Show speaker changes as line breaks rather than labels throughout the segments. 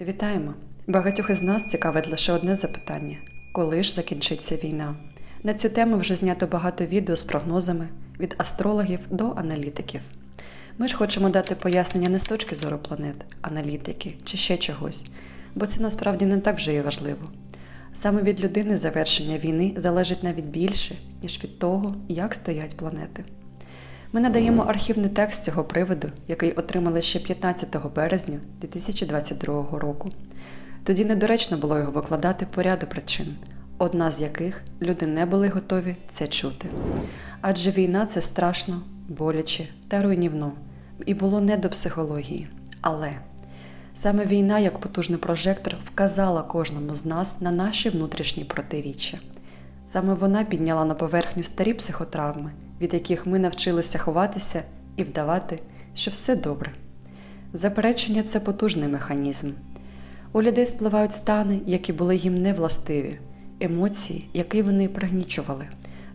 Вітаємо! Багатьох із нас цікавить лише одне запитання: коли ж закінчиться війна? На цю тему вже знято багато відео з прогнозами від астрологів до аналітиків. Ми ж хочемо дати пояснення не з точки зору планет, аналітики чи ще чогось, бо це насправді не так вже і важливо. Саме від людини завершення війни залежить навіть більше, ніж від того, як стоять планети. Ми надаємо архівний текст цього приводу, який отримали ще 15 березня 2022 року. Тоді недоречно було його викладати по ряду причин, одна з яких люди не були готові це чути. Адже війна це страшно, боляче та руйнівно, і було не до психології. Але саме війна, як потужний прожектор, вказала кожному з нас на наші внутрішні протиріччя. Саме вона підняла на поверхню старі психотравми, від яких ми навчилися ховатися і вдавати, що все добре. Заперечення це потужний механізм. У людей спливають стани, які були їм невластиві, емоції, які вони пригнічували.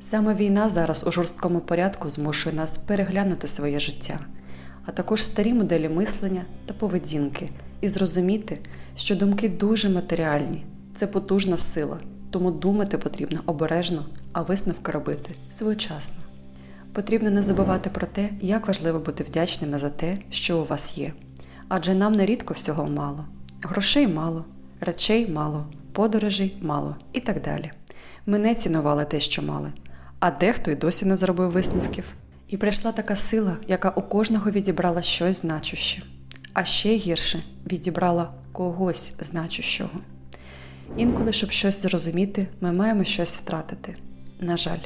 Саме війна зараз у жорсткому порядку змушує нас переглянути своє життя, а також старі моделі мислення та поведінки, і зрозуміти, що думки дуже матеріальні, це потужна сила, тому думати потрібно обережно, а висновки робити своєчасно. Потрібно не забувати про те, як важливо бути вдячними за те, що у вас є. Адже нам нерідко всього мало. Грошей мало, речей мало, подорожей мало і так далі. Ми не цінували те, що мали, а дехто й досі не зробив висновків. І прийшла така сила, яка у кожного відібрала щось значуще, а ще гірше відібрала когось значущого. Інколи, щоб щось зрозуміти, ми маємо щось втратити. На жаль.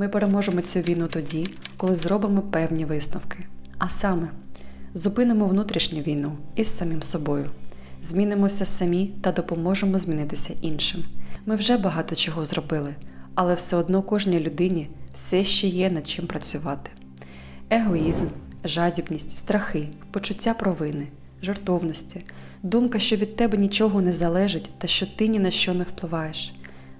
Ми переможемо цю війну тоді, коли зробимо певні висновки. А саме, зупинимо внутрішню війну із самим собою, змінимося самі та допоможемо змінитися іншим. Ми вже багато чого зробили, але все одно кожній людині все ще є над чим працювати. Егоїзм, жадібність, страхи, почуття провини, жертовності, думка, що від тебе нічого не залежить та що ти ні на що не впливаєш,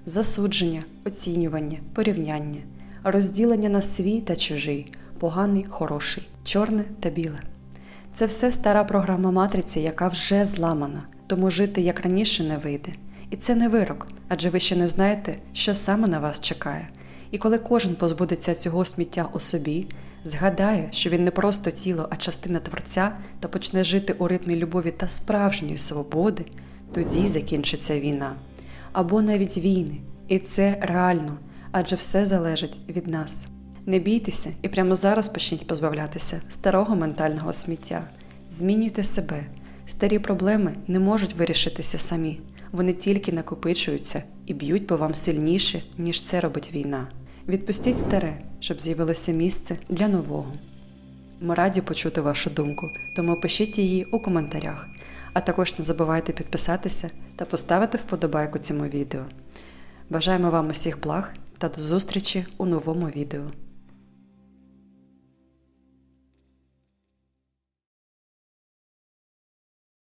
засудження, оцінювання, порівняння, розділення на свій та чужий, поганий, хороший, чорне та біле. Це все стара програма матриці, яка вже зламана, тому жити як раніше не вийде. І це не вирок, адже ви ще не знаєте, що саме на вас чекає. І коли кожен позбудеться цього сміття у собі, згадає, що він не просто тіло, а частина творця та почне жити у ритмі любові та справжньої свободи, тоді закінчиться війна. Або навіть війни. І це реально, адже все залежить від нас. Не бійтеся і прямо зараз почніть позбавлятися старого ментального сміття. Змінюйте себе. Старі проблеми не можуть вирішитися самі. Вони тільки накопичуються і б'ють по вам сильніше, ніж це робить війна. Відпустіть старе, щоб з'явилося місце для нового. Ми раді почути вашу думку, тому пишіть її у коментарях. А також не забувайте підписатися та поставити вподобайку цьому відео. Бажаємо вам усіх благ та до зустрічі у новому відео.